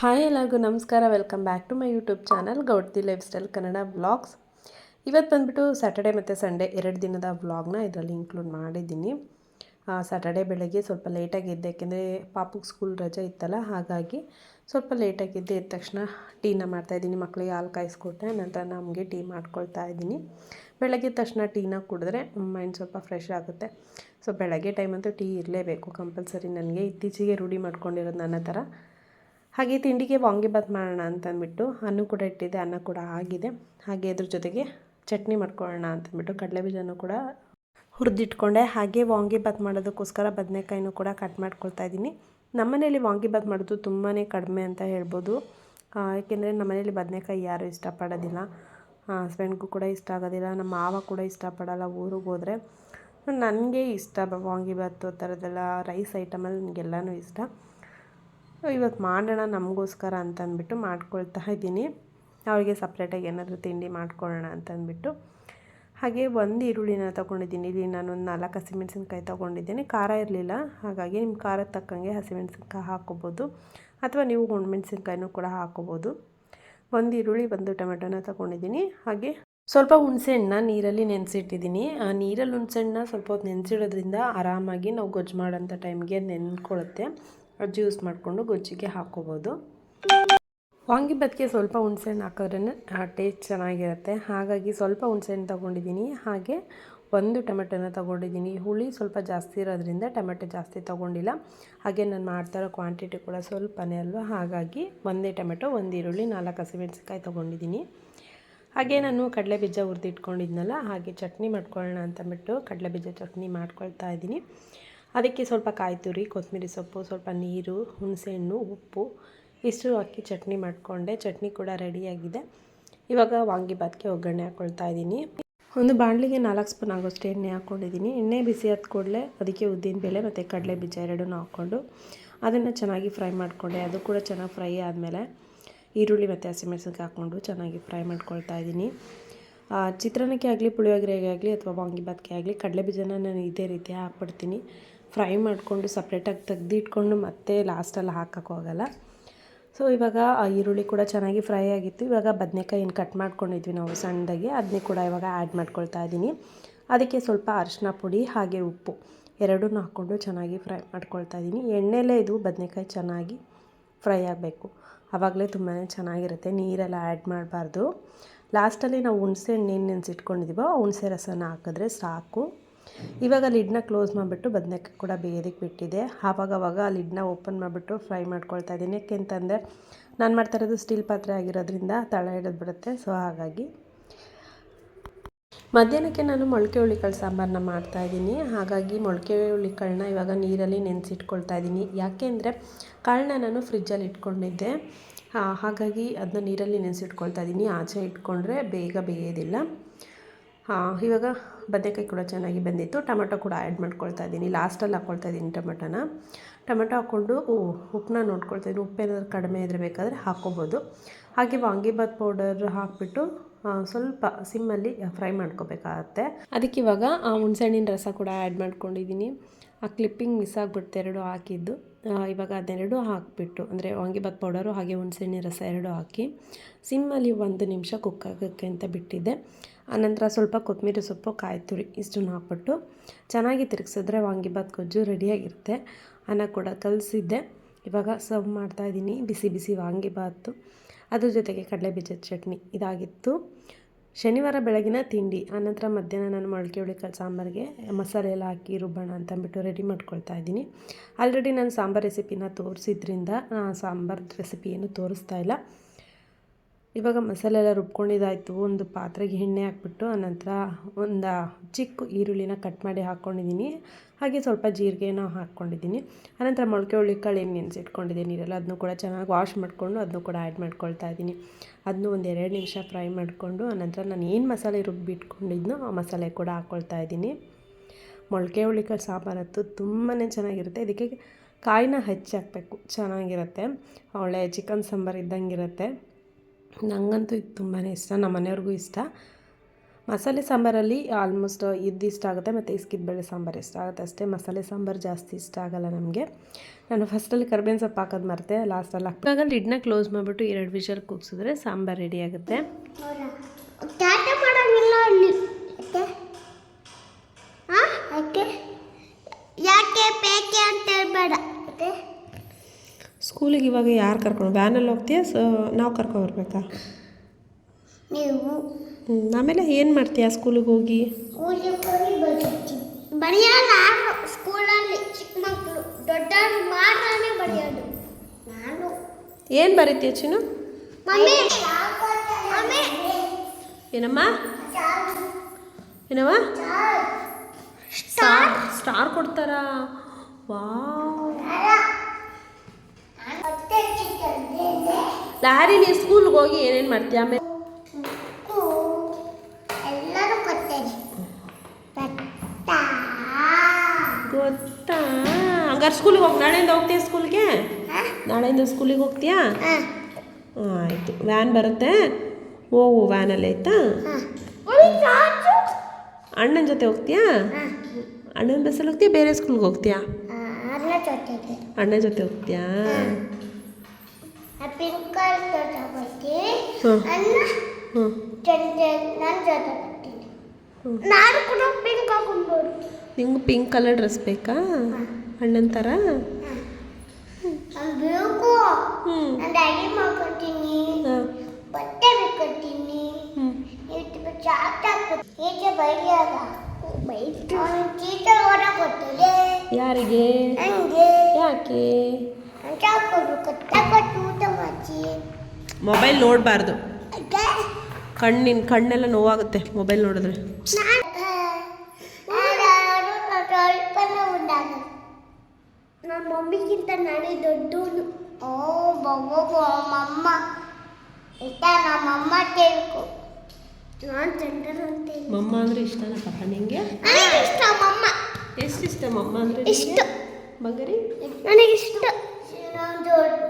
Hi ಎಲ್ಲರಿಗೂ ನಮಸ್ಕಾರ. Welcome back to my YouTube channel Gowdti lifestyle Kannada vlogs ಇವತ್ತು ಬಂದುಬಿಟ್ಟು ಸ್ಯಾಟರ್ಡೆ ಮತ್ತು ಸಂಡೇ ಎರಡು ದಿನದ ವ್ಲಾಗ್ನ ಇದರಲ್ಲಿ ಇನ್ಕ್ಲೂಡ್ ಮಾಡಿದ್ದೀನಿ. ಸ್ಯಾಟರ್ಡೆ ಬೆಳಗ್ಗೆ ಸ್ವಲ್ಪ ಲೇಟಾಗಿ ಎದ್ದೆ, ಯಾಕೆಂದರೆ ಪಾಪುಗೆ ಸ್ಕೂಲ್ ರಜೆ ಇತ್ತಲ್ಲ, ಹಾಗಾಗಿ ಸ್ವಲ್ಪ ಲೇಟಾಗಿ ಇದ್ದ ತಕ್ಷಣ ಟೀನ ಮಾಡ್ತಾಯಿದ್ದೀನಿ ಮಕ್ಕಳಿಗೆ ಹಾಲು ಕಾಯಿಸ್ಕೊಟ್ಟೆ, ನಂತರ ನಮಗೆ ಟೀ ಮಾಡ್ಕೊಳ್ತಾ ಇದ್ದೀನಿ. ಬೆಳಗ್ಗೆ ತಕ್ಷಣ ಟೀನ ಕುಡಿದ್ರೆ ಮೈಂಡ್ ಸ್ವಲ್ಪ ಫ್ರೆಶ್ ಆಗುತ್ತೆ. ಸೊ ಬೆಳಗ್ಗೆ ಟೈಮ್ ಅಂತೂ ಟೀ ಇರಲೇಬೇಕು ಕಂಪಲ್ಸರಿ ನನಗೆ ಇತ್ತೀಚೆಗೆ ರೂಢಿ ಮಾಡ್ಕೊಂಡಿರೋದು ನನ್ನ ಥರ ಹಾಗೆ ತಿಂಡಿಗೆ ವಾಂಗಿಬಾತ್ ಮಾಡೋಣ ಅಂತಂದ್ಬಿಟ್ಟು ಅನ್ನ ಕೂಡ ಇಟ್ಟಿದೆ ಅನ್ನ ಕೂಡ ಆಗಿದೆ. ಹಾಗೆ ಅದ್ರ ಜೊತೆಗೆ ಚಟ್ನಿ ಮಾಡ್ಕೊಳ್ಳೋಣ ಅಂತಂದ್ಬಿಟ್ಟು ಕಡಲೆ ಬೀಜನೂ ಕೂಡ ಹುರಿದಿಟ್ಕೊಂಡೆ. ಹಾಗೆ ವಾಂಗಿಬಾತ್ ಮಾಡೋದಕ್ಕೋಸ್ಕರ ಬದನೆಕಾಯಿನೂ ಕೂಡ ಕಟ್ ಮಾಡ್ಕೊಳ್ತಾ ಇದ್ದೀನಿ. ನಮ್ಮನೇಲಿ ವಾಂಗಿಬಾತ್ ಮಾಡೋದು ತುಂಬಾ ಕಡಿಮೆ ಅಂತ ಹೇಳ್ಬೋದು. ಏಕೆಂದರೆ ನಮ್ಮನೇಲಿ ಬದನೆಕಾಯಿ ಯಾರೂ ಇಷ್ಟಪಡೋದಿಲ್ಲ. ಹಸ್ಬೆಂಡ್ಗೂ ಕೂಡ ಇಷ್ಟ ಆಗೋದಿಲ್ಲ, ನಮ್ಮ ಮಾವ ಕೂಡ ಇಷ್ಟಪಡೋಲ್ಲ ಊರಿಗೆ ಹೋದರೆ. ನನಗೆ ಇಷ್ಟ ವಾಂಗಿಬಾತು ಆ ಥರದ್ದೆಲ್ಲ ರೈಸ್ ಐಟಮಲ್ಲಿ ನನಗೆಲ್ಲನೂ ಇಷ್ಟ. ಇವತ್ತು ಮಾಡೋಣ ನಮಗೋಸ್ಕರ ಅಂತಂದ್ಬಿಟ್ಟು ಮಾಡ್ಕೊಳ್ತಾ ಇದ್ದೀನಿ. ಅವಳಿಗೆ ಸಪ್ರೇಟಾಗಿ ಏನಾದರೂ ತಿಂಡಿ ಮಾಡ್ಕೊಳ್ಳೋಣ ಅಂತಂದ್ಬಿಟ್ಟು. ಹಾಗೆ ಒಂದು ಈರುಳ್ಳಿನ ತೊಗೊಂಡಿದ್ದೀನಿ. ಇಲ್ಲಿ ನಾನು ಒಂದು ನಾಲ್ಕು ಹಸಿಮೆಣ್ಸಿನ್ಕಾಯಿ ತೊಗೊಂಡಿದ್ದೀನಿ. ಖಾರ ಇರಲಿಲ್ಲ. ಹಾಗಾಗಿ ನಿಮ್ಮ ಖಾರದ ತಕ್ಕಂಗೆ ಹಸಿಮೆಣ್ಸಿನ್ಕಾಯಿ ಹಾಕ್ಕೋಬೋದು ಅಥವಾ ನೀವು ಒಣಮೆಣ್ಸಿನ್ಕಾಯಿನೂ ಕೂಡ ಹಾಕ್ಕೋಬೋದು ಒಂದು ಈರುಳ್ಳಿ, ಒಂದು ಟೊಮೆಟೊನ ತೊಗೊಂಡಿದ್ದೀನಿ. ಹಾಗೆ ಸ್ವಲ್ಪ ಹುಣಸೆಹಣ್ಣ ನೀರಲ್ಲಿ ನೆನೆಸಿಟ್ಟಿದ್ದೀನಿ. ಆ ನೀರಲ್ಲಿ ಹುಣಸೆಹಣ್ಣ ಸ್ವಲ್ಪ ಹೊತ್ತು ನೆನೆಸಿಡೋದ್ರಿಂದ ಆರಾಮಾಗಿ ನಾವು ಗೊಜ್ಜು ಮಾಡೋಂಥ ಟೈಮ್ಗೆ ನೆನ್ಕೊಳ್ಳುತ್ತೆ ಜ್ಯೂಸ್ ಮಾಡಿಕೊಂಡು ಗೊಜ್ಜಿಗೆ ಹಾಕ್ಕೋಬೋದು. ವಾಂಗಿಬಾತ್ಗೆ ಸ್ವಲ್ಪ ಹುಣಸೆಹಣ್ಣು ಹಾಕಿದ್ರೇ ಟೇಸ್ಟ್ ಚೆನ್ನಾಗಿರುತ್ತೆ. ಹಾಗಾಗಿ ಸ್ವಲ್ಪ ಹುಣಸೆಹಣ್ಣು ತೊಗೊಂಡಿದ್ದೀನಿ. ಹಾಗೆ ಒಂದು ಟೊಮೆಟೊನ ತೊಗೊಂಡಿದ್ದೀನಿ. ಹುಳಿ ಸ್ವಲ್ಪ ಜಾಸ್ತಿ ಇರೋದ್ರಿಂದ ಟೊಮೆಟೊ ಜಾಸ್ತಿ ತೊಗೊಂಡಿಲ್ಲ. ಹಾಗೆ ನಾನು ಮಾಡ್ತಾರೋ ಕ್ವಾಂಟಿಟಿ ಕೂಡ ಸ್ವಲ್ಪನೇ ಅಲ್ವಾ? ಹಾಗಾಗಿ ಒಂದೇ ಟೊಮೆಟೊ, ಒಂದು ಈರುಳ್ಳಿ, ನಾಲ್ಕು ಹಸಿಮೆಣ್ಸಿನ್ಕಾಯಿ ತೊಗೊಂಡಿದ್ದೀನಿ. ಹಾಗೆ ನಾನು ಕಡಲೆ ಬೀಜ ಹುರಿದಿಟ್ಕೊಂಡಿದ್ನಲ್ಲ, ಹಾಗೆ ಚಟ್ನಿ ಮಾಡ್ಕೊಳ್ಳೋಣ ಅಂತಂದ್ಬಿಟ್ಟು ಕಡಲೆ ಬೀಜ ಚಟ್ನಿ ಮಾಡ್ಕೊಳ್ತಾ ಇದ್ದೀನಿ. ಅದಕ್ಕೆ ಸ್ವಲ್ಪ ಕಾಯಿ ತುರಿ ಕೊತ್ತಂಬರಿ ಸೊಪ್ಪು, ಸ್ವಲ್ಪ ನೀರು, ಹುಣಸೆಹಣ್ಣು, ಉಪ್ಪು, ಇಷ್ಟು ಹಾಕಿ ಚಟ್ನಿ ಮಾಡಿಕೊಂಡೆ. ಚಟ್ನಿ ಕೂಡ ರೆಡಿಯಾಗಿದೆ. ಇವಾಗ ವಾಂಗಿಬಾತ್ಗೆ ಒಗ್ಗರಣೆ ಹಾಕ್ಕೊಳ್ತಾ ಇದ್ದೀನಿ. ಒಂದು ಬಾಣಲಿಗೆ ನಾಲ್ಕು ಸ್ಪೂನ್ ಆಗೋಷ್ಟು ಎಣ್ಣೆ ಹಾಕ್ಕೊಂಡಿದ್ದೀನಿ. ಎಣ್ಣೆ ಬಿಸಿ ಹತ್ತು ಕೂಡಲೇ ಅದಕ್ಕೆ ಉದ್ದಿನಬೇಳೆ ಮತ್ತು ಕಡಲೆ ಬೀಜ ಎರಡೂ ಹಾಕ್ಕೊಂಡು ಅದನ್ನು ಚೆನ್ನಾಗಿ ಫ್ರೈ ಮಾಡಿಕೊಂಡೆ. ಅದು ಕೂಡ ಚೆನ್ನಾಗಿ ಫ್ರೈ ಆದಮೇಲೆ ಈರುಳ್ಳಿ ಮತ್ತು ಹಸಿಮೆಣಸಿನ್ಕಾಯಿ ಹಾಕ್ಕೊಂಡು ಚೆನ್ನಾಗಿ ಫ್ರೈ ಮಾಡ್ಕೊಳ್ತಾ ಇದ್ದೀನಿ. ಚಿತ್ರಾನ್ನಕ್ಕೆ ಆಗಲಿ, ಪುಳಿಯೋಗರೆಗೆ ಆಗಲಿ ಅಥವಾ ವಾಂಗಿಬಾತ್ಗೆ ಆಗಲಿ, ಕಡಲೆ ಬೀಜನ ನಾನು ಇದೇ ರೀತಿ ಹಾಕ್ಬಿಡ್ತೀನಿ. ಫ್ರೈ ಮಾಡಿಕೊಂಡು ಸಪ್ರೇಟಾಗಿ ತೆಗ್ದಿಟ್ಕೊಂಡು ಮತ್ತೆ ಲಾಸ್ಟಲ್ಲಿ ಹಾಕೋಕ್ಕೋಗಲ್ಲ ಸೊ ಇವಾಗ ಈರುಳ್ಳಿ ಕೂಡ ಚೆನ್ನಾಗಿ ಫ್ರೈ ಆಗಿತ್ತು. ಇವಾಗ ಬದನೆಕಾಯಿ ಕಟ್ ಮಾಡ್ಕೊಂಡಿದ್ವಿ ನಾವು ಸಣ್ಣದಾಗಿ. ಅದನ್ನೇ ಕೂಡ ಇವಾಗ ಆ್ಯಡ್ ಮಾಡ್ಕೊಳ್ತಾ ಇದ್ದೀನಿ ಅದಕ್ಕೆ ಸ್ವಲ್ಪ ಅರಿಶಿನ ಪುಡಿ ಹಾಗೆ ಉಪ್ಪು ಎರಡೂ ಹಾಕ್ಕೊಂಡು ಚೆನ್ನಾಗಿ ಫ್ರೈ ಮಾಡ್ಕೊಳ್ತಾ ಇದ್ದೀನಿ ಎಣ್ಣೆಲೇ ಇದು ಬದನೆಕಾಯಿ ಚೆನ್ನಾಗಿ ಫ್ರೈ ಆಗಬೇಕು. ಆವಾಗಲೇ ತುಂಬಾ ಚೆನ್ನಾಗಿರುತ್ತೆ. ನೀರೆಲ್ಲ ಆ್ಯಡ್ ಮಾಡಬಾರ್ದು. ಲಾಸ್ಟಲ್ಲಿ ನಾವು ಹುಣಸೆ ಹಣ್ಣು ಏನು ನೆನೆಸಿಟ್ಕೊಂಡಿದ್ದೀವೋ ಹುಣಸೆ ರಸನ ಹಾಕಿದ್ರೆ ಸಾಕು. ಇವಾಗ ಲಿಡ್ನ ಕ್ಲೋಸ್ ಮಾಡಿಬಿಟ್ಟು ಬದನೆಕಾಯಿ ಕೂಡ ಬೇಯೋದಕ್ಕೆ ಬಿಟ್ಟಿದೆ. ಆವಾಗವಾಗ ಲಿಡ್ನ ಓಪನ್ ಮಾಡಿಬಿಟ್ಟು ಫ್ರೈ ಮಾಡ್ಕೊಳ್ತಾ ಇದ್ದೀನಿ. ಯಾಕೆಂತಂದರೆ ನಾನು ಮಾಡ್ತಾ ಇರೋದು ಸ್ಟೀಲ್ ಪಾತ್ರೆ ಆಗಿರೋದ್ರಿಂದ ತಳ ಹಿಡಿದು ಬಿಡುತ್ತೆ. ಸೊ ಹಾಗಾಗಿ ಮಧ್ಯಾಹ್ನಕ್ಕೆ ನಾನು ಮೊಳಕೆ ಹುಳಿಕಾಳು ಸಾಂಬಾರನ್ನ ಮಾಡ್ತಾಯಿದ್ದೀನಿ ಹಾಗಾಗಿ ಮೊಳಕೆ ಹುಳಿಕಾಳನ್ನ ಇವಾಗ ನೀರಲ್ಲಿ ನೆನೆಸಿಟ್ಕೊಳ್ತಾ ಇದ್ದೀನಿ. ಯಾಕೆಂದರೆ ಕಾಳನ್ನ ನಾನು ಫ್ರಿಜ್ಜಲ್ಲಿ ಇಟ್ಕೊಂಡಿದ್ದೆ. ಹಾಗಾಗಿ ಅದನ್ನ ನೀರಲ್ಲಿ ನೆನೆಸಿಟ್ಕೊಳ್ತಾ ಇದ್ದೀನಿ. ಆಚೆ ಇಟ್ಕೊಂಡ್ರೆ ಬೇಗ ಬೇಯೋದಿಲ್ಲ. ಇವಾಗ ಬದನೆಕಾಯಿ ಕೂಡ ಚೆನ್ನಾಗಿ ಬಂದಿತ್ತು. ಟೊಮೆಟೊ ಕೂಡ ಆ್ಯಡ್ ಮಾಡ್ಕೊಳ್ತಾ ಇದ್ದೀನಿ. ಲಾಸ್ಟಲ್ಲಿ ಹಾಕ್ಕೊಳ್ತಾ ಇದ್ದೀನಿ ಟೊಮೆಟೊನ. ಟೊಮೆಟೊ ಹಾಕ್ಕೊಂಡು ಉಪ್ಪನ್ನ ನೋಡ್ಕೊಳ್ತಾ ಇದ್ದೀನಿ. ಉಪ್ಪೇನಾದ್ರು ಕಡಿಮೆ ಇದ್ರೆ ಬೇಕಾದರೆ ಹಾಕ್ಕೊಬೋದು. ಹಾಗೆ ವಾಂಗಿಬಾತ್ ಪೌಡರ್ ಹಾಕಿಬಿಟ್ಟು ಸ್ವಲ್ಪ ಸಿಮ್ಮಲ್ಲಿ ಫ್ರೈ ಮಾಡ್ಕೋಬೇಕಾಗತ್ತೆ. ಅದಕ್ಕೆ ಇವಾಗ ಹುಣ್ಸೆಹಣ್ಣಿನ ರಸ ಕೂಡ ಆ್ಯಡ್ ಮಾಡ್ಕೊಂಡಿದ್ದೀನಿ. ಆ ಕ್ಲಿಪ್ಪಿಂಗ್ ಮಿಸ್ ಆಗಿಬಿಡ್ತು ಎರಡು ಹಾಕಿದ್ದು. ಇವಾಗ ಅದೆರಡು ಹಾಕಿಬಿಟ್ಟು, ಅಂದರೆ ವಾಂಗಿಬಾತ್ ಪೌಡರು ಹಾಗೆ ಹುಣಸೆಹಣ್ಣಿನ ರಸ ಎರಡು ಹಾಕಿ ಸಿಮ್ಮಲ್ಲಿ ಒಂದು ನಿಮಿಷ ಕುಕ್ ಆಗೋಕ್ಕೆ ಅಂತ ಬಿಟ್ಟಿದ್ದೆ. ಆನಂತರ ಸ್ವಲ್ಪ ಕೊತ್ತಂಬರಿ ಸೊಪ್ಪು, ಕಾಯಿ ತುರಿ ಇಷ್ಟನ್ನು ಹಾಕ್ಬಿಟ್ಟು ಚೆನ್ನಾಗಿ ತಿರುಗಿಸಿದ್ರೆ ವಾಂಗಿಬಾತ್ ಗೊಜ್ಜು ರೆಡಿಯಾಗಿರುತ್ತೆ. ಅನ್ನ ಕೂಡ ಕಲಿಸಿದ್ದೆ. ಇವಾಗ ಸರ್ವ್ ಮಾಡ್ತಾಯಿದ್ದೀನಿ ಬಿಸಿ ಬಿಸಿ ವಾಂಗಿಬಾತು ಅದ್ರ ಜೊತೆಗೆ ಕಡಲೆಬೀಜದ ಚಟ್ನಿ ಇದಾಗಿತ್ತು. ಶನಿವಾರ ಬೆಳಗಿನ ತಿಂಡಿ, ಆನಂತರ ಮಧ್ಯಾಹ್ನ ನಾನು ಮೊಳಕೆ ಹುಳಿಕಾಳು ಸಾಂಬಾರಿಗೆ ಮಸಾಲೆ ಎಲ್ಲ ಹಾಕಿ ರುಬ್ಬೋಣ ಅಂತಂದ್ಬಿಟ್ಟು ರೆಡಿ ಮಾಡ್ಕೊಳ್ತಾ ಇದ್ದೀನಿ. ಆಲ್ರೆಡಿ ನಾನು ಸಾಂಬಾರು ರೆಸಿಪಿನ ತೋರಿಸಿದ್ರಿಂದ ಸಾಂಬಾರು ರೆಸಿಪಿ ಏನು ತೋರಿಸ್ತಾ ಇಲ್ಲ. ಇವಾಗ ಮಸಾಲೆ ಎಲ್ಲ ರುಬ್ಕೊಂಡಿದ್ದಾಯಿತು. ಒಂದು ಪಾತ್ರೆಗೆ ಎಣ್ಣೆ ಹಾಕ್ಬಿಟ್ಟು, ಆನಂತರ ಒಂದು ಚಿಕ್ಕ ಈರುಳ್ಳಿನ ಕಟ್ ಮಾಡಿ ಹಾಕ್ಕೊಂಡಿದ್ದೀನಿ ಹಾಗೆ ಸ್ವಲ್ಪ ಜೀರಿಗೆನ ಹಾಕ್ಕೊಂಡಿದ್ದೀನಿ ಆನಂತರ ಮೊಳಕೆ ಹುಳಿಕಾಳು ಏನು ನೆನೆಸಿಟ್ಕೊಂಡಿದ್ದೀನಿ ನೀರೆಲ್ಲ ಅದನ್ನು ಕೂಡ ಚೆನ್ನಾಗಿ ವಾಶ್ ಮಾಡಿಕೊಂಡು ಅದನ್ನು ಕೂಡ ಆ್ಯಡ್ ಮಾಡ್ಕೊಳ್ತಾ ಇದ್ದೀನಿ. ಅದನ್ನು ಒಂದು ಎರಡು ನಿಮಿಷ ಫ್ರೈ ಮಾಡಿಕೊಂಡು, ಆನಂತರ ನಾನು ಏನು ಮಸಾಲೆ ರುಬ್ಬಿಟ್ಕೊಂಡಿದ್ನೋ ಆ ಮಸಾಲೆ ಕೂಡ ಹಾಕ್ಕೊಳ್ತಾ ಇದ್ದೀನಿ. ಮೊಳಕೆ ಹುಳಿಕಾಳು ಸಾಂಬಾರತ್ತು ತುಂಬಾ ಚೆನ್ನಾಗಿರುತ್ತೆ. ಇದಕ್ಕೆ ಕಾಯಿನ ಹೆಚ್ಚಿ ಹಾಕಬೇಕು ಚೆನ್ನಾಗಿರುತ್ತೆ. ಒಳ್ಳೆ ಚಿಕನ್ ಸಾಂಬಾರು ಇದ್ದಂಗೆ ಇರುತ್ತೆ ನನಗಂತೂ ಇದು ತುಂಬಾ ಇಷ್ಟ, ನಮ್ಮ ಮನೆಯವ್ರಿಗೂ ಇಷ್ಟ. ಮಸಾಲೆ ಸಾಂಬಾರಲ್ಲಿ ಆಲ್ಮೋಸ್ಟ್ ಇದು ಇಷ್ಟ ಆಗುತ್ತೆ, ಮತ್ತು ಇಸ್ಕಿದ್ಬೇಳೆ ಸಾಂಬಾರು ಇಷ್ಟ ಆಗುತ್ತೆ ಅಷ್ಟೇ. ಮಸಾಲೆ ಸಾಂಬಾರು ಜಾಸ್ತಿ ಇಷ್ಟ ಆಗಲ್ಲ ನಮಗೆ. ನಾನು ಫಸ್ಟಲ್ಲಿ ಕರ್ಬೇವಿನ ಸೊಪ್ಪು ಹಾಕೋದು ಮರೆತೆ ಲಾಸ್ಟಲ್ಲಿ ಹಾಕಿದಾಗ ಲಿಡ್ನ ಕ್ಲೋಸ್ ಮಾಡಿಬಿಟ್ಟು ಎರಡು ವಿಷಲ್ ಕೂಗ್ಸಿದ್ರೆ ಸಾಂಬಾರು ರೆಡಿ ಆಗುತ್ತೆ ಟಾಟ ಮಾಡೋಂಗಿಲ್ಲ ಅಲ್ಲಿ ಯಾಕೆ ಹಾ ಯಾಕೆ ಯಾಕೆ ಬೇಕೆ ಅಂತ ಹೇಳ್ಬೇಡ ಯಾಕೆ ಸ್ಕೂಲಿಗೆ ಇವಾಗ ಯಾರು ಕರ್ಕೊಂಡು ವ್ಯಾನಲ್ಲಿ ಹೋಗ್ತೀಯಾ? ಸೊ ನಾವು ಕರ್ಕೊಬರ್ಬೇಕಾ ನೀವು? ಆಮೇಲೆ ಏನು ಮಾಡ್ತೀಯಾ ಸ್ಕೂಲಿಗೆ ಹೋಗಿ? ಊರಿಗೆ ಹೋಗಿ ಬರ್ತೀನಿ ಬರೆಯಲ್ಲ ಸ್ಕೂಲಲ್ಲಿ ಚಿಕ್ಕ ಮಕ್ಕಳು ದೊಡ್ಡವ್ರು ಮಾತ್ರನೇ ಬರೆಯೋದು ನಾನು. ಏನು ಬರೀತೀಯ ಚಿನ್ನು ಮಮ್ಮಿ ಮಮ್ಮಿ. ಏನಮ್ಮ? ಏನಮ್ಮ ಸ್ಟಾರ್ ಸ್ಟಾರ್ ಕೊಡ್ತಾರಾ? ವಾವ್. ನೀ ಸ್ಕೂಲ್ಗೆ ಹೋಗಿ ಏನೇನು ಮಾಡ್ತೀಯ ಆಮೇಲೆ ಗೊತ್ತಾ? ಹಂಗಾರೆ ಸ್ಕೂಲಿಗೆ ಹೋಗಿ ನಾಳೆಯಿಂದ ಹೋಗ್ತೀಯ ಸ್ಕೂಲ್ಗೆ? ನಾಳೆಯಿಂದ ಸ್ಕೂಲಿಗೆ ಹೋಗ್ತೀಯಾ? ಆಯಿತು. ವ್ಯಾನ್ ಬರುತ್ತೆ. ಹೋಗು ವ್ಯಾನಲ್ಲಿ ಆಯಿತಾ. ಅಣ್ಣನ ಜೊತೆ ಹೋಗ್ತೀಯಾ. ಅಣ್ಣನ ಬಸ್ಸಲ್ಲಿ ಹೋಗ್ತೀಯಾ? ಬೇರೆ ಸ್ಕೂಲ್ಗೆ ಹೋಗ್ತೀಯಾ? ಅಣ್ಣನ ಜೊತೆ ಹೋಗ್ತೀಯಾ? ಹ್ಞೂ ಅನ್ನ ಹ್ಞೂ ಜೊತೆ ನನ್ನ ಬರ್ತೀನಿ ನಾನು ಕೂಡ ಪಿಂಕ್ ಹಾಕೊಂಡು ನಿಂಗೆ ಪಿಂಕ್ ಕಲರ್ ಡ್ರೆಸ್ ಬೇಕಾ? ಅಣ್ಣನ ಥರ ನಾನು ಬೇಕು ನಾನು ಡ್ಯಾಡಿ ಮಾಡ್ಕೊತೀನಿ ಬಟ್ಟೆ ಬೇಕೊತೀನಿ ಚಾಟ್ ಹಾಕ್ಬೇಕು. ಈಚೆ ಅವನು ಟೀಚರ್ ಓಡ ಕೊಟ್ಟಿದೆ ಯಾರಿಗೆ? ಯಾಕೆ? ಚಾಟ್ ಕೊಡ್ಬೇಕು ಊಟ ಮಾಡಿ ಮೊಬೈಲ್ ನೋಡಬಾರ್ದು. ಕಣ್ಣಿನ ಕಣ್ಣೆಲ್ಲ ನೋವಾಗುತ್ತೆ ಮೊಬೈಲ್ ನೋಡಿದ್ರೆ. ನನ್ನ ಮಮ್ಮಿಗಿಂತ ನಾನೇ ದೊಡ್ಡವನು. ಓ ಬೊಬ್ಬ ನಮ್ಮಮ್ಮ. ಇಷ್ಟ ನಮ್ಮಮ್ಮ ಕೇಳ್ಕೊ. ನಾನು ಚಂದ್ರ ಅಂತ. ಮಮ್ಮ ಅಂದರೆ ಇಷ್ಟನಾ ಪಾಪ ನಿಂಗೆ ಇಷ್ಟ ಮಮ್ಮ. ಎಷ್ಟು ಇಷ್ಟ ಮಮ್ಮ ಅಂದರೆ ಇಷ್ಟ. ಮಗರಿ ನನಗೆ ಇಷ್ಟ. ನಾನು ದೊಡ್ಡ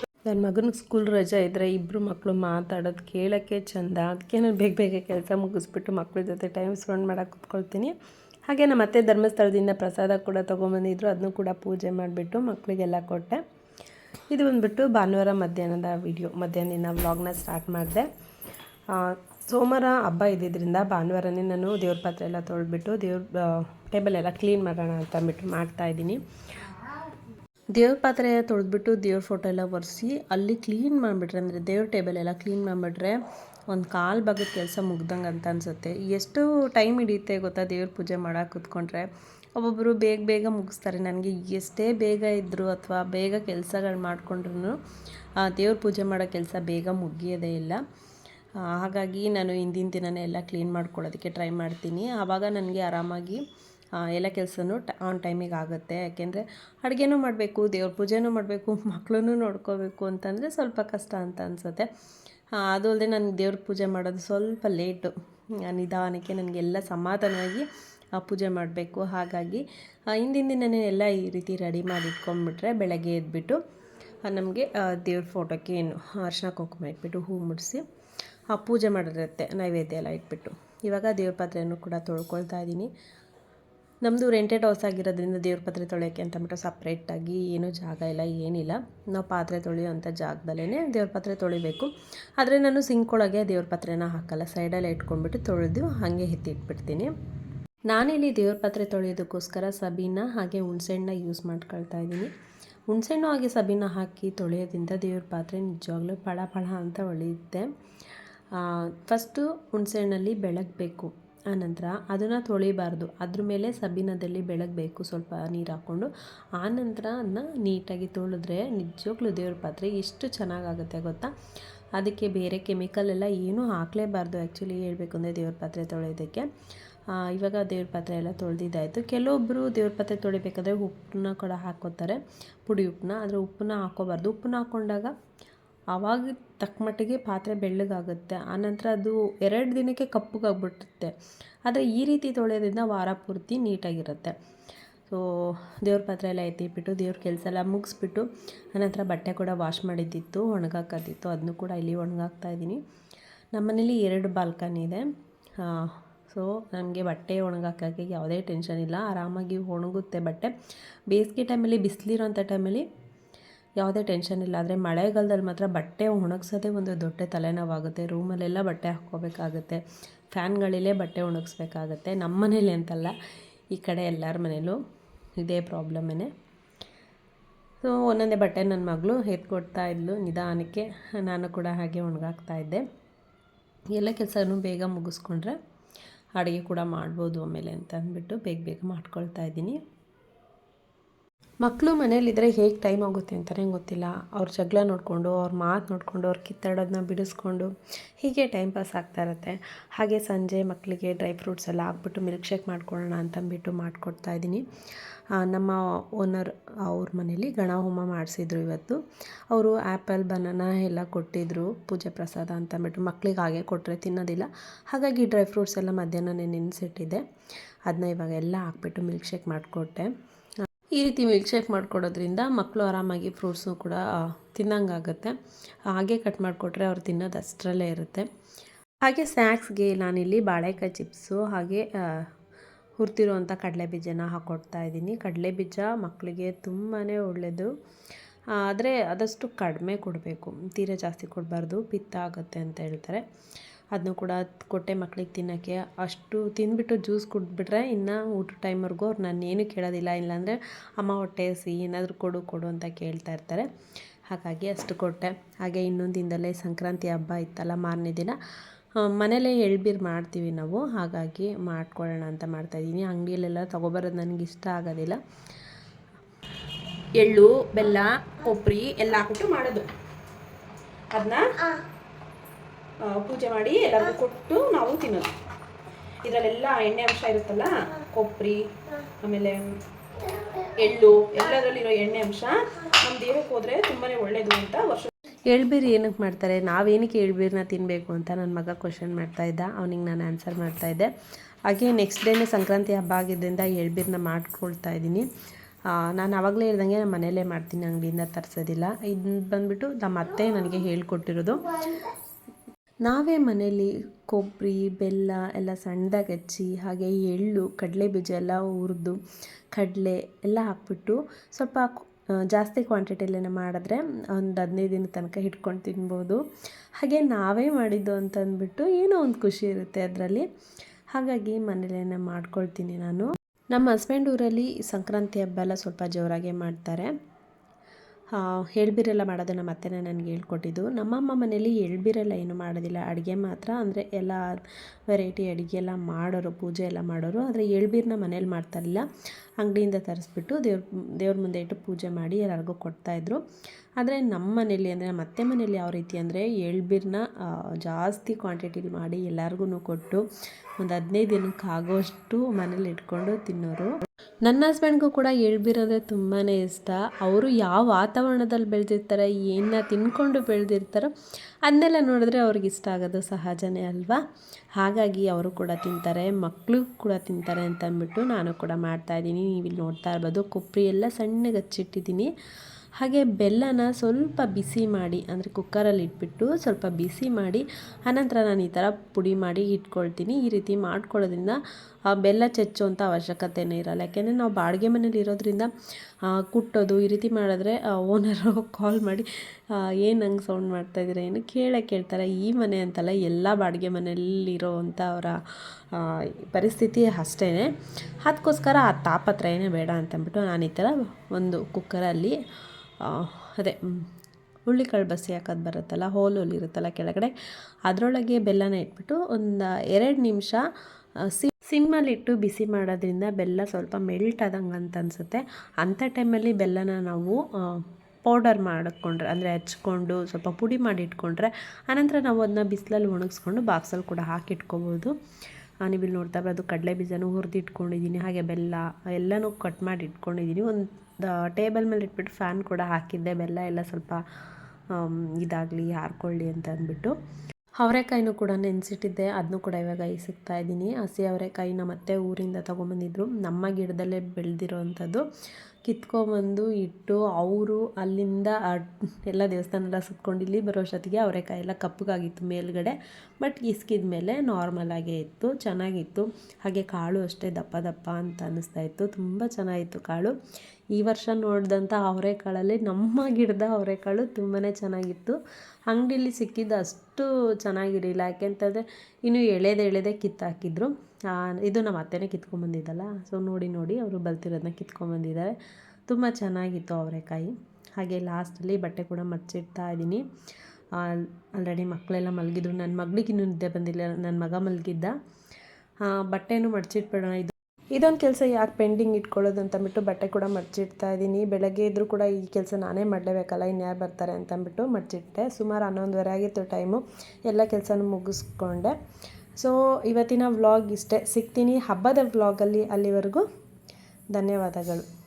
ನನ್ನ ಮಗನಿಗೆ ಸ್ಕೂಲ್ ರಜೆ ಇದ್ದರೆ ಇಬ್ಬರು ಮಕ್ಕಳು ಮಾತಾಡೋದು ಕೇಳೋಕ್ಕೆ ಚಂದ. ಅದಕ್ಕೆ ನಾನು ಬೇಗ ಬೇಗ ಕೆಲಸ ಮುಗಿಸ್ಬಿಟ್ಟು ಮಕ್ಕಳ ಜೊತೆ ಟೈಮ್ ಸ್ಪೆಂಡ್ ಮಾಡೋಕೆ ಕೂತ್ಕೊಳ್ತೀನಿ. ಹಾಗೆ ನಮ್ಮ ಅತ್ತೆ ಧರ್ಮಸ್ಥಳದಿಂದ ಪ್ರಸಾದ ಕೂಡ ತೊಗೊಂಬಂದಿದ್ರು. ಅದನ್ನು ಕೂಡ ಪೂಜೆ ಮಾಡಿಬಿಟ್ಟು ಮಕ್ಕಳಿಗೆಲ್ಲ ಕೊಟ್ಟೆ. ಇದು ಬಂದುಬಿಟ್ಟು ಭಾನುವಾರ ಮಧ್ಯಾಹ್ನದ ವಿಡಿಯೋ ಮಧ್ಯಾಹ್ನ ವ್ಲಾಗ್ನ ಸ್ಟಾರ್ಟ್ ಮಾಡಿದೆ. ಸೋಮವಾರ ಹಬ್ಬ ಇದ್ದಿದ್ದರಿಂದ ಭಾನುವಾರನೇ ನಾನು ದೇವ್ರ ಪಾತ್ರೆ ಎಲ್ಲ ತೊಳೆದ್ಬಿಟ್ಟು ದೇವ್ರ ಟೇಬಲ್ ಎಲ್ಲ ಕ್ಲೀನ್ ಮಾಡೋಣ ಅಂತ ಅಂದ್ಬಿಟ್ಟು ಮಾಡ್ತಾಯಿದ್ದೀನಿ ದೇವ್ರ ಪಾತ್ರೆ ತೊಳೆದ್ಬಿಟ್ಟು ದೇವ್ರ ಫೋಟೋ ಎಲ್ಲ ಒರೆಸಿ ಅಲ್ಲಿ ಕ್ಲೀನ್ ಮಾಡಿಬಿಟ್ರೆ, ಅಂದರೆ ದೇವ್ರ ಟೇಬಲ್ ಎಲ್ಲ ಕ್ಲೀನ್ ಮಾಡಿಬಿಟ್ರೆ ಒಂದು ಕಾಲು ಭಾಗದ ಕೆಲಸ ಮುಗ್ದಂಗೆ ಅಂತ ಅನಿಸುತ್ತೆ. ಎಷ್ಟು ಟೈಮ್ ಹಿಡಿಯುತ್ತೆ ಗೊತ್ತಾ ದೇವ್ರ ಪೂಜೆ ಮಾಡೋಕೆ ಕೂತ್ಕೊಂಡ್ರೆ. ಒಬ್ಬೊಬ್ಬರು ಬೇಗ ಬೇಗ ಮುಗಿಸ್ತಾರೆ. ನನಗೆ ಎಷ್ಟೇ ಬೇಗ ಇದ್ದರೂ ಅಥವಾ ಬೇಗ ಕೆಲಸಗಳು ಮಾಡಿಕೊಂಡ್ರು ದೇವ್ರ ಪೂಜೆ ಮಾಡೋ ಕೆಲಸ ಬೇಗ ಮುಗಿಯೋದೇ ಇಲ್ಲ. ಹಾಗಾಗಿ ನಾನು ಹಿಂದಿನ ದಿನನೇ ಎಲ್ಲ ಕ್ಲೀನ್ ಮಾಡ್ಕೊಳ್ಳೋದಕ್ಕೆ ಟ್ರೈ ಮಾಡ್ತೀನಿ. ಆವಾಗ ನನಗೆ ಆರಾಮಾಗಿ ಎಲ್ಲ ಕೆಲಸನೂ ಟ ಆನ್ ಟೈಮಿಗೆ ಆಗುತ್ತೆ. ಯಾಕೆಂದರೆ ಅಡುಗೆನೂ ಮಾಡಬೇಕು, ದೇವ್ರ ಪೂಜೆನೂ ಮಾಡಬೇಕು ಮಕ್ಕಳನ್ನೂ ನೋಡ್ಕೋಬೇಕು ಅಂತಂದರೆ ಸ್ವಲ್ಪ ಕಷ್ಟ ಅಂತ ಅನಿಸುತ್ತೆ. ಅದು ಅಲ್ಲದೆ ನನಗೆ ದೇವ್ರ ಪೂಜೆ ಮಾಡೋದು ಸ್ವಲ್ಪ ಲೇಟು ನಿಧಾನಕ್ಕೆ ನನಗೆಲ್ಲ ಸಮಾಧಾನವಾಗಿ ಪೂಜೆ ಮಾಡಬೇಕು. ಹಾಗಾಗಿ ಹಿಂದಿನ ದಿನನೇ ಎಲ್ಲ ಈ ರೀತಿ ರೆಡಿ ಮಾಡಿ ಇಟ್ಕೊಂಡ್ಬಿಟ್ರೆ ಬೆಳಗ್ಗೆ ಎದ್ಬಿಟ್ಟು ನಮಗೆ ದೇವ್ರ ಫೋಟೋಕ್ಕೆ ಏನು, ಅರ್ಶಿನ ಕುಂಕುಮ ಇಟ್ಬಿಟ್ಟು ಹೂ ಮುಡಿಸಿ, ಆ, ಪೂಜೆ ಮಾಡಿರುತ್ತೆ, ನೈವೇದ್ಯ ಎಲ್ಲ ಇಟ್ಬಿಟ್ಟು. ಇವಾಗ ದೇವ್ರ ಪಾತ್ರೆಯನ್ನು ಕೂಡ ತೊಳ್ಕೊಳ್ತಾ ಇದ್ದೀನಿ. ನಮ್ಮದು ರೆಂಟೆಡ್ ಹೌಸ್ ಆಗಿರೋದ್ರಿಂದ ದೇವ್ರ ಪಾತ್ರೆ ತೊಳೆಯೋಕ್ಕೆ ಅಂತ ಅಂದ್ಬಿಟ್ಟು ಸಪ್ರೇಟಾಗಿ ಏನೂ ಜಾಗ ಇಲ್ಲ, ಏನಿಲ್ಲ. ನಾವು ಪಾತ್ರೆ ತೊಳೆಯೋಂಥ ಜಾಗದಲ್ಲೇ ದೇವ್ರ ಪಾತ್ರೆ ತೊಳಿಬೇಕು. ಆದರೆ ನಾನು ಸಿಂಕ್ ಒಳಗೆ ದೇವ್ರ ಪಾತ್ರೆನ ಹಾಕಲ್ಲ ಸೈಡಲ್ಲಿ ಇಟ್ಕೊಂಡ್ಬಿಟ್ಟು ತೊಳೆದು ಹಾಗೆ ಎತ್ತಿಟ್ಬಿಡ್ತೀನಿ. ನಾನಿಲ್ಲಿ ದೇವ್ರ ಪಾತ್ರೆ ತೊಳೆಯೋದಕ್ಕೋಸ್ಕರ ಸಬೀನ ಹಾಗೆ ಹುಣಸೆಹಣ್ಣ ಯೂಸ್ ಮಾಡ್ಕೊಳ್ತಾ ಇದ್ದೀನಿ. ಹುಣಸೆಹಣ್ಣು ಹಾಗೆ ಸಬೀನ ಹಾಕಿ ತೊಳೆಯೋದ್ರಿಂದ ದೇವ್ರ ಪಾತ್ರೆ ನಿಜವಾಗ್ಲೂ ಫಳ ಫಳ ಅಂತ ಹೊಳೆಯುತ್ತೆ ಫಸ್ಟು ಹುಣಸೆಹಣ್ಣಲ್ಲಿ ಬೆಳಗಬೇಕು. ಆನಂತರ ಅದನ್ನು ತೊಳಿಬಾರ್ದು. ಅದ್ರ ಮೇಲೆ ಸಬೀನದಲ್ಲಿ ಬೆಳಗಬೇಕು ಸ್ವಲ್ಪ ನೀರು ಹಾಕ್ಕೊಂಡು ಆನಂತರ ಅದನ್ನ ನೀಟಾಗಿ ತೊಳೆದ್ರೆ ನಿಜವಾಗ್ಲೂ ದೇವ್ರ ಪಾತ್ರೆ ಎಷ್ಟು ಚೆನ್ನಾಗಾಗುತ್ತೆ ಗೊತ್ತಾ? ಅದಕ್ಕೆ ಬೇರೆ ಕೆಮಿಕಲ್ ಎಲ್ಲ ಏನೂ ಹಾಕಲೇಬಾರ್ದು ಆ್ಯಕ್ಚುಲಿ ಹೇಳಬೇಕು ಅಂದರೆ ದೇವ್ರ ಪಾತ್ರೆ ತೊಳೆಯೋದಕ್ಕೆ. ಇವಾಗ ದೇವ್ರ ಪಾತ್ರೆ ಎಲ್ಲ ತೊಳೆದಿದ್ದಾಯಿತು. ಕೆಲವೊಬ್ಬರು ದೇವ್ರ ಪಾತ್ರೆ ತೊಳಿಬೇಕಾದ್ರೆ ಉಪ್ಪನ್ನ ಕೂಡ ಹಾಕ್ಕೋತಾರೆ. ಪುಡಿ ಉಪ್ಪನ್ನ. ಆದರೆ ಉಪ್ಪನ್ನ ಹಾಕ್ಕೋಬಾರ್ದು. ಉಪ್ಪನ್ನ ಹಾಕ್ಕೊಂಡಾಗ ಆವಾಗ ತಕ್ಕ ಮಟ್ಟಿಗೆ ಪಾತ್ರೆ ಬೆಳ್ಳಗಾಗುತ್ತೆ. ಆನಂತರ ಅದು ಎರಡು ದಿನಕ್ಕೆ ಕಪ್ಪಗಾಗ್ಬಿಡುತ್ತೆ. ಆದರೆ ಈ ರೀತಿ ತೊಳೆಯೋದ್ರಿಂದ ವಾರ ಪೂರ್ತಿ ನೀಟಾಗಿರುತ್ತೆ. ಸೊ ದೇವ್ರ ಪಾತ್ರೆ ಎಲ್ಲ ಎತ್ತಿಟ್ಬಿಟ್ಟು, ದೇವ್ರ ಕೆಲಸ ಎಲ್ಲ ಮುಗಿಸ್ಬಿಟ್ಟು ಆನಂತರ ಬಟ್ಟೆ ಕೂಡ ವಾಶ್ ಮಾಡಿದ್ದಿತ್ತು, ಒಣಗಾಕೋದಿತ್ತು. ಅದನ್ನು ಕೂಡ ಇಲ್ಲಿ ಒಣಗಾಕ್ತಾ ಇದ್ದೀನಿ. ನಮ್ಮನೇಲಿ ಎರಡು ಬಾಲ್ಕನಿ ಇದೆ. ಸೊ ನನಗೆ ಬಟ್ಟೆ ಒಣಗಾಕೋಕ್ಕೆ ಯಾವುದೇ ಟೆನ್ಷನ್ ಇಲ್ಲ. ಆರಾಮಾಗಿ ಒಣಗುತ್ತೆ ಬಟ್ಟೆ. ಬೇಸಿಗೆ ಟೈಮಲ್ಲಿ ಬಿಸಿಲಿರೋಂಥ ಟೈಮಲ್ಲಿ ಯಾವುದೇ ಟೆನ್ಷನ್ ಇಲ್ಲ. ಆದರೆ ಮಳೆಗಾಲದಲ್ಲಿ ಮಾತ್ರ ಬಟ್ಟೆ ಒಣಗ್ಸೋದೇ ಒಂದು ದೊಡ್ಡ ತಲೆನೋವಾಗುತ್ತೆ. ರೂಮಲ್ಲೆಲ್ಲ ಬಟ್ಟೆ ಹಾಕ್ಕೋಬೇಕಾಗುತ್ತೆ. ಫ್ಯಾನ್ಗಳಲ್ಲೇ ಬಟ್ಟೆ ಒಣಗಿಸ್ಬೇಕಾಗತ್ತೆ. ನಮ್ಮ ಮನೇಲಿ ಅಂತಲ್ಲ, ಈ ಕಡೆ ಎಲ್ಲರ ಮನೇಲೂ ಇದೇ ಪ್ರಾಬ್ಲಮ್ಮೇ ಸೊ, ಒಂದೊಂದೇ ಬಟ್ಟೆ ನನ್ನ ಮಗಳು ಎತ್ಕೊಡ್ತಾ ಇದ್ಲು ನಿಧಾನಕ್ಕೆ. ನಾನು ಕೂಡ ಹಾಗೆ ಒಣಗಾಕ್ತಾ ಇದ್ದೆ. ಎಲ್ಲ ಕೆಲಸನೂ ಬೇಗ ಮುಗಿಸ್ಕೊಂಡ್ರೆ ಅಡುಗೆ ಕೂಡ ಮಾಡ್ಬೋದು ಆಮೇಲೆ ಅಂತ ಅಂದ್ಬಿಟ್ಟು ಬೇಗ ಬೇಗ ಮಾಡ್ಕೊಳ್ತಾ ಇದ್ದೀನಿ. ಮಕ್ಕಳು ಮನೇಲಿದ್ದರೆ ಹೇಗೆ ಟೈಮ್ ಆಗುತ್ತೆ ಅಂತಲೇ ಗೊತ್ತಿಲ್ಲ. ಅವ್ರ ಜಗಳ ನೋಡಿಕೊಂಡು, ಅವ್ರ ಮಾತು ನೋಡಿಕೊಂಡು, ಅವ್ರು ಕಿತ್ತಾಡೋದನ್ನ ಬಿಡಿಸ್ಕೊಂಡು ಹೀಗೆ ಟೈಮ್ ಪಾಸ್ ಆಗ್ತಾ ಇರುತ್ತೆ. ಹಾಗೆ ಸಂಜೆ ಮಕ್ಕಳಿಗೆ ಡ್ರೈ ಫ್ರೂಟ್ಸ್ ಎಲ್ಲ ಹಾಕ್ಬಿಟ್ಟು ಮಿಲ್ಕ್ ಶೇಕ್ ಮಾಡ್ಕೊಳ್ಳೋಣ ಅಂತಂದ್ಬಿಟ್ಟು ಮಾಡಿಕೊಡ್ತಾ ಇದ್ದೀನಿ. ನಮ್ಮ ಓನರ್ ಅವ್ರ ಮನೇಲಿ ಗಣ ಹೋಮ ಮಾಡಿಸಿದ್ರು ಇವತ್ತು. ಅವರು ಆ್ಯಪಲ್ ಬನಾನ ಎಲ್ಲ ಕೊಟ್ಟಿದ್ರು, ಪೂಜೆ ಪ್ರಸಾದ ಅಂತಂದ್ಬಿಟ್ಟು ಮಕ್ಕಳಿಗೆ ಹಾಗೆ ಕೊಟ್ಟರೆ ತಿನ್ನೋದಿಲ್ಲ. ಹಾಗಾಗಿ ಡ್ರೈ ಫ್ರೂಟ್ಸ್ ಎಲ್ಲ ಮಧ್ಯಾಹ್ನನೇ ನೆನೆಸಿಟ್ಟಿದ್ದೆ. ಅದನ್ನ ಇವಾಗ ಎಲ್ಲ ಹಾಕ್ಬಿಟ್ಟು ಮಿಲ್ಕ್ ಶೇಕ್ ಮಾಡಿಕೊಟ್ಟೆ. ಈ ರೀತಿ ಮಿಲ್ಕ್ ಶೇಕ್ ಮಾಡಿಕೊಡೋದ್ರಿಂದ ಮಕ್ಕಳು ಆರಾಮಾಗಿ ಫ್ರೂಟ್ಸು ಕೂಡ ತಿನ್ನಂಗಾಗುತ್ತೆ. ಹಾಗೆ ಕಟ್ ಮಾಡಿಕೊಟ್ರೆ ಅವ್ರು ತಿನ್ನೋದು ಅಷ್ಟರಲ್ಲೇ ಇರುತ್ತೆ. ಹಾಗೆ ಸ್ನ್ಯಾಕ್ಸ್ಗೆ ನಾನಿಲ್ಲಿ ಬಾಳೆಕಾಯಿ ಚಿಪ್ಸು ಹಾಗೆ ಹುರ್ತಿರೋವಂಥ ಹುರಿದಿರುವಂಥ ಕಡಲೆ ಬೀಜನ ಹಾಕ್ಕೊಡ್ತಾ ಇದ್ದೀನಿ. ಕಡಲೆ ಬೀಜ ಮಕ್ಕಳಿಗೆ ತುಂಬಾ ಒಳ್ಳೆಯದು ಆದರೆ ಆದಷ್ಟು ಕಡಿಮೆ ಕೊಡಬೇಕು. ತೀರ ಜಾಸ್ತಿ ಕೊಡಬಾರ್ದು. ಪಿತ್ತ ಆಗುತ್ತೆ ಅಂತ ಹೇಳ್ತಾರೆ. ಅದನ್ನು ಕೂಡ ಕೊಟ್ಟೆ ಮಕ್ಳಿಗೆ ತಿನ್ನೋಕ್ಕೆ. ಅಷ್ಟು ತಿಂದ್ಬಿಟ್ಟು ಜ್ಯೂಸ್ ಕುಡಿದ್ಬಿಟ್ರೆ ಇನ್ನು ಊಟ ಟೈಮ್ವರೆಗೂ ಅವ್ರು ನಾನು ಏನು ಕೇಳೋದಿಲ್ಲ. ಇಲ್ಲಾಂದರೆ ಅಮ್ಮ ಹೊಟ್ಟೆ ಹಸಿ, ಏನಾದರೂ ಕೊಡು ಕೊಡು ಅಂತ ಕೇಳ್ತಾ ಇರ್ತಾರೆ. ಹಾಗಾಗಿ ಅಷ್ಟು ಕೊಟ್ಟೆ. ಹಾಗೆ ಇನ್ನೊಂದು ದಿನದಲ್ಲೇ ಸಂಕ್ರಾಂತಿ ಹಬ್ಬ ಇತ್ತಲ್ಲ, ಮಾರನೇ ದಿನ. ಮನೇಲೇ ಎಳ್ಬೀರು ಮಾಡ್ತೀವಿ ನಾವು. ಹಾಗಾಗಿ ಮಾಡ್ಕೊಳ್ಳೋಣ ಅಂತ ಮಾಡ್ತಾಯಿದ್ದೀನಿ ಅಂಗಡಿಯಲ್ಲೆಲ್ಲ ತೊಗೊಬರೋದು ನನಗೆ ಇಷ್ಟ ಆಗೋದಿಲ್ಲ. ಎಳ್ಳು, ಬೆಲ್ಲ ಕೊಬ್ಬರಿ ಎಲ್ಲ ಹಾಕ್ಬಿಟ್ಟು ಮಾಡೋದು. ಅದನ್ನ ಪೂಜೆ ಮಾಡಿ ಎಲ್ಲರಿಗೂ ಕೊಟ್ಟು ನಾವು ತಿನ್ನೋದು. ಇದರಲ್ಲೆಲ್ಲ ಎಣ್ಣೆ ಅಂಶ ಇರುತ್ತಲ್ಲ ಕೊಬ್ಬರಿ ಆಮೇಲೆ ಎಳ್ಳು, ಎಲ್ಲದರಲ್ಲಿರೋ ಎಣ್ಣೆ ಅಂಶ ನಮ್ಮ ದೇಹಕ್ಕೆ ಹೋದರೆ ತುಂಬಾ ಒಳ್ಳೆಯದು ಅಂತ ವರ್ಷ ಎಳ್ಬೀರು ಏನಕ್ಕೆ ಮಾಡ್ತಾರೆ? ನಾವೇನಕ್ಕೆ ಎಳ್ಬೀರನ್ನ ತಿನ್ನಬೇಕು ಅಂತ ನನ್ನ ಮಗ ಕ್ವಶನ್ ಮಾಡ್ತಾ ಇದ್ದ. ಅವನಿಗೆ ನಾನು ಆನ್ಸರ್ ಮಾಡ್ತಾ ಇದ್ದೆ. ಹಾಗೆ ನೆಕ್ಸ್ಟ್ ಡೇನೇ ಸಂಕ್ರಾಂತಿ ಹಬ್ಬ ಆಗಿದ್ದರಿಂದ ಎಳ್ಬೀರನ್ನ ಮಾಡ್ಕೊಳ್ತಾ ಇದ್ದೀನಿ. ನಾನು ಆವಾಗಲೇ ಹೇಳ್ದಂಗೆ ನಮ್ಮ ಮನೆಯಲ್ಲೇ ಮಾಡ್ತೀನಿ, ಅಂಗಡಿಯಿಂದ ತರಿಸೋದಿಲ್ಲ. ಇದು ಬಂದ್ಬಿಟ್ಟು ನಮ್ಮ ಅತ್ತೆ ನನಗೆ ಹೇಳ್ಕೊಟ್ಟಿರೋದು. ನಾವೇ ಮನೇಲಿ ಕೊಬ್ಬರಿ, ಬೆಲ್ಲ ಎಲ್ಲ ಸಣ್ಣದಾಗಿ ಹಚ್ಚಿ, ಹಾಗೆ ಎಳ್ಳು, ಕಡಲೆ ಬೀಜ ಎಲ್ಲ ಹುರಿದು, ಕಡಲೆ ಎಲ್ಲ ಹಾಕ್ಬಿಟ್ಟು ಸ್ವಲ್ಪ ಜಾಸ್ತಿ ಕ್ವಾಂಟಿಟಿಯಲ್ಲೇ ಮಾಡಿದ್ರೆ ಒಂದು ಹದಿನೈದು ದಿನ ತನಕ ಹಿಡ್ಕೊಂಡು ತಿನ್ಬೋದು. ಹಾಗೆ ನಾವೇ ಮಾಡಿದ್ದು ಅಂತಂದ್ಬಿಟ್ಟು ಏನೋ ಒಂದು ಖುಷಿ ಇರುತ್ತೆ ಅದರಲ್ಲಿ. ಹಾಗಾಗಿ ಮನೇಲೇನೆ ಮಾಡ್ಕೊಳ್ತೀನಿ ನಾನು. ನಮ್ಮ ಹಸ್ಬೆಂಡ್ ಊರಲ್ಲಿ ಸಂಕ್ರಾಂತಿ ಹಬ್ಬ ಎಲ್ಲ ಸ್ವಲ್ಪ ಜೋರಾಗೆ ಮಾಡ್ತಾರೆ. ಎಳ್ಬೀರೆಲ್ಲ ಮಾಡೋದನ್ನು ಮತ್ತೆ ನನಗೆ ಹೇಳ್ಕೊಟ್ಟಿದ್ದು. ನಮ್ಮಮ್ಮ ಮನೇಲಿ ಎಳ್ಬೀರೆಲ್ಲ ಏನು ಮಾಡೋದಿಲ್ಲ. ಅಡುಗೆ ಮಾತ್ರ ಅಂದರೆ ಎಲ್ಲ ವೆರೈಟಿ ಅಡುಗೆ ಎಲ್ಲ ಮಾಡೋರು, ಪೂಜೆ ಎಲ್ಲ ಮಾಡೋರು, ಆದರೆ ಎಳ್ಬೀರನ್ನ ಮನೇಲಿ ಮಾಡ್ತಾರಿಲ್ಲ ಅಂಗಡಿಯಿಂದ ತರಿಸ್ಬಿಟ್ಟು ದೇವ್ರ ದೇವ್ರ ಮುಂದೆ ಇಟ್ಟು ಪೂಜೆ ಮಾಡಿ ಎಲ್ಲರಿಗೂ ಕೊಡ್ತಾಯಿದ್ರು ಆದರೆ ನಮ್ಮ ಮನೇಲಿ ಅಂದರೆ ಮತ್ತೆ ಅತ್ತೆ ಮನೇಲಿ ಯಾವ ರೀತಿ ಅಂದರೆ ಎಳ್ಬೀರನ್ನ ಜಾಸ್ತಿ ಕ್ವಾಂಟಿಟಿಲಿ ಮಾಡಿ ಎಲ್ಲರಿಗೂ ಕೊಟ್ಟು ಒಂದು ಹದಿನೈದು ದಿನಕ್ಕೆ ಆಗೋಷ್ಟು ಮನೇಲಿ ಇಟ್ಕೊಂಡು ತಿನ್ನೋರು. ನನ್ನ ಹಸ್ಬೆಂಡ್ಗೂ ಕೂಡ ಎಳ್ಬೀರಂದರೆ ತುಂಬಾ ಇಷ್ಟ. ಅವರು ಯಾವ ವಾತಾವರಣದಲ್ಲಿ ಬೆಳೆದಿರ್ತಾರೆ, ಏನ ತಿನ್ಕೊಂಡು ಬೆಳೆದಿರ್ತಾರೋ ಅದನ್ನೆಲ್ಲ ನೋಡಿದ್ರೆ ಅವ್ರಿಗೆ ಇಷ್ಟ ಆಗೋದು ಸಹಜನೇ ಅಲ್ವಾ? ಹಾಗಾಗಿ ಅವರು ಕೂಡ ತಿಂತಾರೆ ಮಕ್ಕಳು ಕೂಡ ತಿಂತಾರೆ ಅಂತ ಅಂದ್ಬಿಟ್ಟು ನಾನು ಕೂಡ ಮಾಡ್ತಾಯಿದ್ದೀನಿ ನೀವು ಇಲ್ಲಿ ನೋಡ್ತಾ ಇರ್ಬೋದು, ಕೊಬ್ಬರಿ ಎಲ್ಲ ಸಣ್ಣಗೆ ಹಚ್ಚಿಟ್ಟಿದ್ದೀನಿ. ಹಾಗೆ ಬೆಲ್ಲನ ಸ್ವಲ್ಪ ಬಿಸಿ ಮಾಡಿ, ಅಂದರೆ ಕುಕ್ಕರಲ್ಲಿ ಇಟ್ಬಿಟ್ಟು ಸ್ವಲ್ಪ ಬಿಸಿ ಮಾಡಿ, ಆನಂತರ ನಾನು ಈ ಥರ ಪುಡಿ ಮಾಡಿ ಇಟ್ಕೊಳ್ತೀನಿ. ಈ ರೀತಿ ಮಾಡ್ಕೊಳ್ಳೋದ್ರಿಂದ ಬೆಲ್ಲ ಚಚ್ಚುವಂಥ ಅವಶ್ಯಕತೆಯೇ ಇರಲ್ಲ. ಯಾಕೆಂದರೆ ನಾವು ಬಾಡಿಗೆ ಮನೇಲಿ ಇರೋದ್ರಿಂದ ಆ, ಕುಟ್ಟೋದು ಈ ರೀತಿ ಮಾಡಿದ್ರೆ ಓನರು ಕಾಲ್ ಮಾಡಿ ಏನು ಹಂಗೆ ಸೌಂಡ್ ಮಾಡ್ತಾಯಿದ್ದೀರಾ ಏನು ಕೇಳೇ ಕೇಳ್ತಾರೆ. ಈ ಮನೆ ಅಂತಲ್ಲ ಎಲ್ಲ ಬಾಡಿಗೆ ಮನೆಯಲ್ಲಿರೋವಂಥ ಅವರ ಪರಿಸ್ಥಿತಿ ಅಷ್ಟೇ ಅದಕ್ಕೋಸ್ಕರ ಆ ತಾಪತ್ರಯನೇ ಬೇಡ ಅಂತಂದ್ಬಿಟ್ಟು ನಾನು ಈ ಥರ ಒಂದು ಕುಕ್ಕರಲ್ಲಿ ಆ, ಅದೇ ಹುಳ್ಳಿ ಹುಳ್ಳಿಕಾಳು ಬಸಿ ಹಾಕೋದು ಬರುತ್ತಲ್ಲ ಹೋಲ್ ಇರುತ್ತಲ್ಲ ಕೆಳಗಡೆ ಅದರೊಳಗೆ ಬೆಲ್ಲನ ಇಟ್ಬಿಟ್ಟು ಒಂದು ಎರಡು ನಿಮಿಷ ಸಿಮ್ಮಲ್ಲಿಟ್ಟು ಬಿಸಿ ಮಾಡೋದ್ರಿಂದ ಬೆಲ್ಲ ಸ್ವಲ್ಪ ಮೆಲ್ಟ್ ಆದಂಗೆ ಅಂತ ಅನಿಸುತ್ತೆ. ಅಂಥ ಟೈಮಲ್ಲಿ ಬೆಲ್ಲನ ನಾವು ಪೌಡರ್ ಮಾಡಿಕೊಂಡ್ರೆ, ಅಂದರೆ ಹಚ್ಕೊಂಡು ಸ್ವಲ್ಪ ಪುಡಿ ಮಾಡಿ ಇಟ್ಕೊಂಡ್ರೆ ಆನಂತರ ನಾವು ಅದನ್ನ ಬಿಸಿಲಲ್ಲಿ ಒಣಗಿಸ್ಕೊಂಡು ಬಾಕ್ಸಲ್ಲಿ ಕೂಡ ಹಾಕಿಟ್ಕೋಬೋದು. ನೀವಿಲ್ಲಿ ನೋಡ್ತಾ ಬರೋದು ಕಡಲೆ ಬೀಜನೂ ಹುರಿದು ಇಟ್ಕೊಂಡಿದ್ದೀನಿ ಹಾಗೆ ಬೆಲ್ಲ ಎಲ್ಲನೂ ಕಟ್ ಮಾಡಿ ಇಟ್ಕೊಂಡಿದ್ದೀನಿ ಒಂದು ಟೇಬಲ್ ಮೇಲೆ ಇಟ್ಬಿಟ್ಟು ಫ್ಯಾನ್ ಕೂಡ ಹಾಕಿದ್ದೆ, ಬೆಲ್ಲ ಎಲ್ಲ ಸ್ವಲ್ಪ ಇದಾಗಲಿ, ಹಾರ್ಕೊಳ್ಳಿ ಅಂತ ಅಂದ್ಬಿಟ್ಟು. ಅವರೆಕಾಯಿನೂ ಕೂಡ ನೆನೆಸಿಟ್ಟಿದ್ದೆ. ಅದನ್ನು ಕೂಡ ಇವಾಗ ಇಸಿಕ್ತಾ ಇದ್ದೀನಿ. ಹಸಿ ಅವರೆಕಾಯಿನ ಮತ್ತೆ ಊರಿಂದ ತೊಗೊಂಬಂದಿದ್ರು. ನಮ್ಮ ಗಿಡದಲ್ಲೇ ಬೆಳೆದಿರೋ ಅಂಥದ್ದು ಕಿತ್ಕೊಂಬಂದು ಇಟ್ಟು ಅವರು ಅಲ್ಲಿಂದ ಎಲ್ಲ ದೇವಸ್ಥಾನ ಎಲ್ಲ ಸುತ್ಕೊಂಡು ಇಲ್ಲಿ ಬರೋ ಅಷ್ಟೊತ್ತಿಗೆ ಅವರೆಕಾಯಿ ಎಲ್ಲ ಕಪ್ಪಗಾಗಿತ್ತು ಮೇಲುಗಡೆ. ಬಟ್ ಇಸ್ಕಿದ ಮೇಲೆ ನಾರ್ಮಲಾಗೇ ಇತ್ತು, ಚೆನ್ನಾಗಿತ್ತು. ಹಾಗೆ ಕಾಳು ಅಷ್ಟೇ ದಪ್ಪ ದಪ್ಪ ಅಂತ ಅನ್ನಿಸ್ತಾ ಇತ್ತು. ತುಂಬ ಚೆನ್ನಾಗಿತ್ತು ಕಾಳು. ಈ ವರ್ಷ ನೋಡಿದಂಥ ಅವರೆಕಾಳಲ್ಲಿ ನಮ್ಮ ಗಿಡದ ಅವರೆಕಾಳು ತುಂಬಾ ಚೆನ್ನಾಗಿತ್ತು. ಅಂಗಡಿಲಿ ಸಿಕ್ಕಿದ್ದು ಅಷ್ಟು ಚೆನ್ನಾಗಿರಲಿಲ್ಲ. ಯಾಕೆಂತಂದರೆ ಇನ್ನು ಎಳೆದೆ ಎಳೆದೆ ಕಿತ್ತಾಕಿದ್ರು. ಇದು ನಮ್ಮ ಅತ್ತೆನೇ ಕಿತ್ಕೊಂಡ್ಬಂದಿದ್ದಲ್ಲ ಸೊ ನೋಡಿ ನೋಡಿ ಅವರು ಬಲ್ತಿರೋದನ್ನ ಕಿತ್ಕೊಂಬಂದಿದ್ದಾರೆ. ತುಂಬ ಚೆನ್ನಾಗಿತ್ತು ಅವರೆಕಾಯಿ. ಹಾಗೆ ಲಾಸ್ಟಲ್ಲಿ ಬಟ್ಟೆ ಕೂಡ ಮಡ್ಚಿಡ್ತಾ ಇದ್ದೀನಿ. ಆಲ್ರೆಡಿ ಮಕ್ಕಳೆಲ್ಲ ಮಲಗಿದ್ರು. ನನ್ನ ಮಗಳಿಗೆ ಇನ್ನೂ ನಿದ್ದೆ ಬಂದಿಲ್ಲ. ನನ್ನ ಮಗ ಮಲಗಿದ್ದ. ಬಟ್ಟೆನೂ ಮಡ್ಚಿಟ್ಬಿಡೋಣ. ಇದು, ಇದೊಂದು ಕೆಲಸ ಯಾಕೆ ಪೆಂಡಿಂಗ್ ಇಟ್ಕೊಳ್ಳೋದು ಅಂತಂದ್ಬಿಟ್ಟು ಬಟ್ಟೆ ಕೂಡ ಮಡ್ಚಿಡ್ತಾ ಇದ್ದೀನಿ. ಬೆಳಗ್ಗೆ ಇದ್ದರೂ ಕೂಡ ಈ ಕೆಲಸ ನಾನೇ ಮಾಡಲೇಬೇಕಲ್ಲ ಇನ್ಯಾರು ಬರ್ತಾರೆ ಅಂತಂದ್ಬಿಟ್ಟು ಮಡ್ಚಿಟ್ಟೆ. ಸುಮಾರು ಹನ್ನೊಂದುವರೆ ಆಗಿತ್ತು ಟೈಮು. ಎಲ್ಲ ಕೆಲಸನೂ ಮುಗಿಸ್ಕೊಂಡೆ. ಸೊ ಇವತ್ತಿನ ವ್ಲಾಗ್ ಇಷ್ಟೇ. ಸಿಗ್ತೀನಿ ಹಬ್ಬದ ವ್ಲಾಗಲ್ಲಿ ಅಲ್ಲಿವರೆಗೂ. ಧನ್ಯವಾದಗಳು.